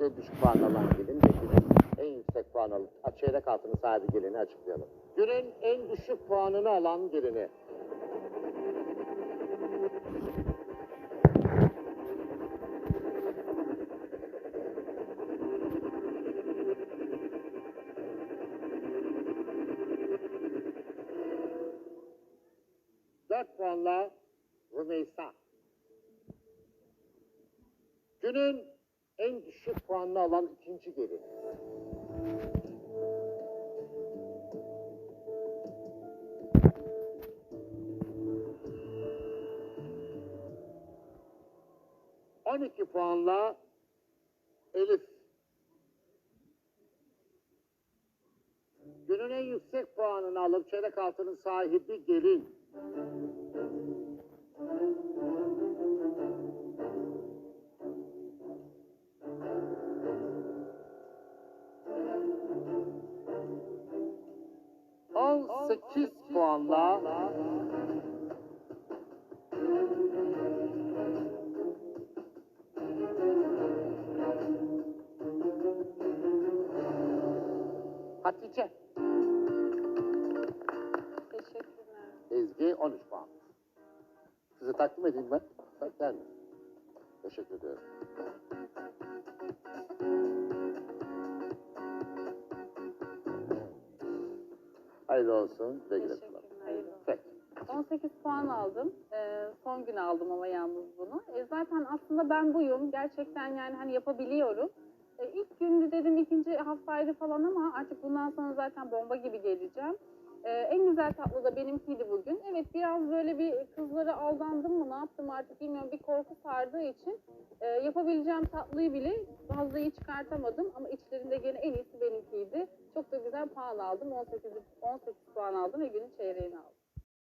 en düşük puan alan gelin ve günün en yüksek puan alıp çeyrek altının sahibi gelini açıklayalım. Günün en düşük puanını alan gelini. Dört puanla Rümeysa. Günün en düşük puanını alan ikinci gelin. On iki puanla Elif. Günün en yüksek puanını alıp çeyrek altının sahibi gelin. On sekiz puanla Hatice. Teşekkürler. Ezgi 13 puan. Size takdim edeyim ben. Bak gelme. Teşekkür ediyorum. Hayırlı olsun. Teşekkürler. Peki. 18 puan aldım. Ee, son gün aldım ama yalnız bunu. E, zaten aslında ben buyum. Gerçekten yani hani yapabiliyorum. E, ilk gündü dedim ikinci haftaydı falan ama artık bundan sonra zaten bomba gibi geleceğim. E, en güzel tatlı da benimkiydi bugün. Evet biraz böyle bir kızlara aldandım mı ne yaptım artık bilmiyorum bir korku sardığı için e, yapabileceğim tatlıyı bile fazla iyi çıkartamadım ama içlerinde gene en iyisi benimkiydi. Güzel puan aldım. 18, 18 puan aldım ve günün çeyreğini aldım.